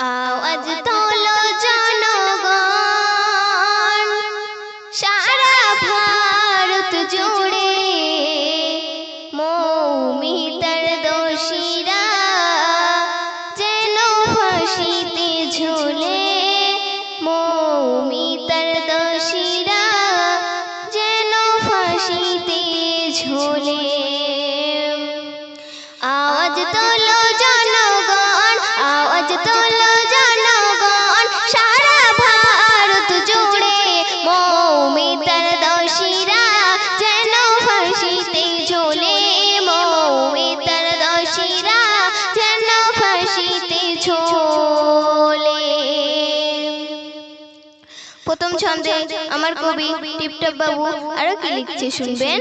আওয়াজ তোলো জনগণ। সারা ভারত জুড়ে মৌমিতার দোষীরা যেন ফাঁসিতে ঝুলে। মৌমিতার দোষীরা যেন ফাঁসিতে ঝুলে। আওয়াজ তোলো জনগণ আওয়াজ তোলো জনগণ সারা ভারত জুড়ে মৌমিতার দোষীরা যেন ফাঁসিতে ঝোলে। মৌমিতার দোষীরা যেন ফাঁসিতে ঝোলে। প্রথম ছন্দে আমার কবি টিপটপ বাবু আরও কি লিখছে শুনবেন?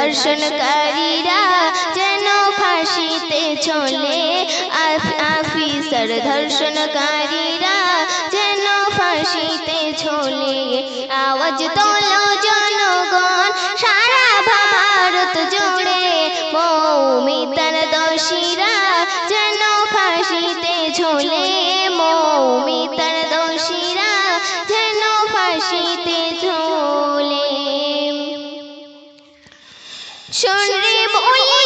ধর্ষণকারীরা যেন ফাঁসিতে চলে। আফিসার ধর্ষণকারীরা যেন ফাঁসিতে চলে। আওয়াজ তোলো শুনরে বলি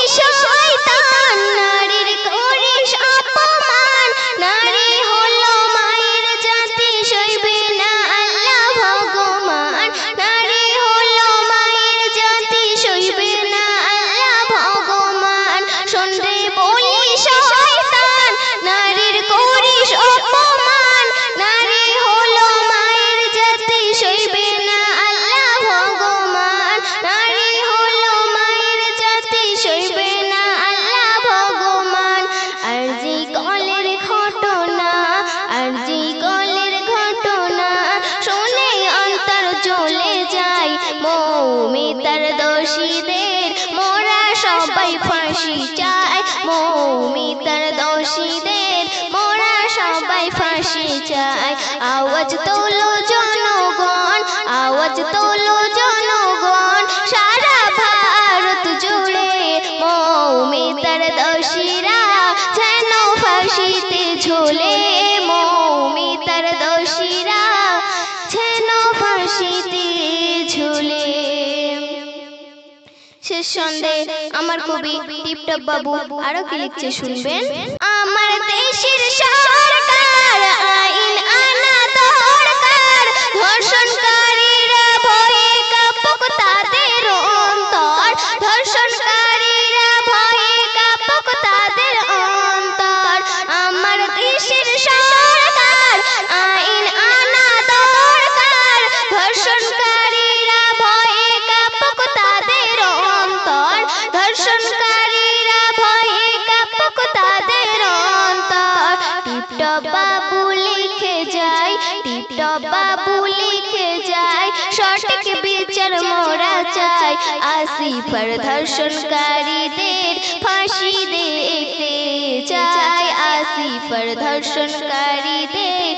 ফাঁসি চাই মৌমিতার দোষীদের মোরা সবাই ফাঁসি চাই আওয়াজ তোলো জনগণ আওয়াজ তোলো জনগণ শেষ আমার কবি টিপটপ বাবু আরও কি লিখছে শুনবেন? আমার দেশের সরকার, আইন আনা দরকার, ধর্ষণকারীরা ভয়ে কাঁপুক তাদের অন্তর। ধর্ষণকারীরা ভয়ে কাঁপুক তাদের অন্তর। আমার দেশের সরকার, আইন আনা দরকার ধর্ষণকারীরা সঠিক বিচার মোরা চাই। আসি পর ধর্ষণকারীদের ফাঁসি দেখতে চাই। আসি পর ধর্ষণকারীদের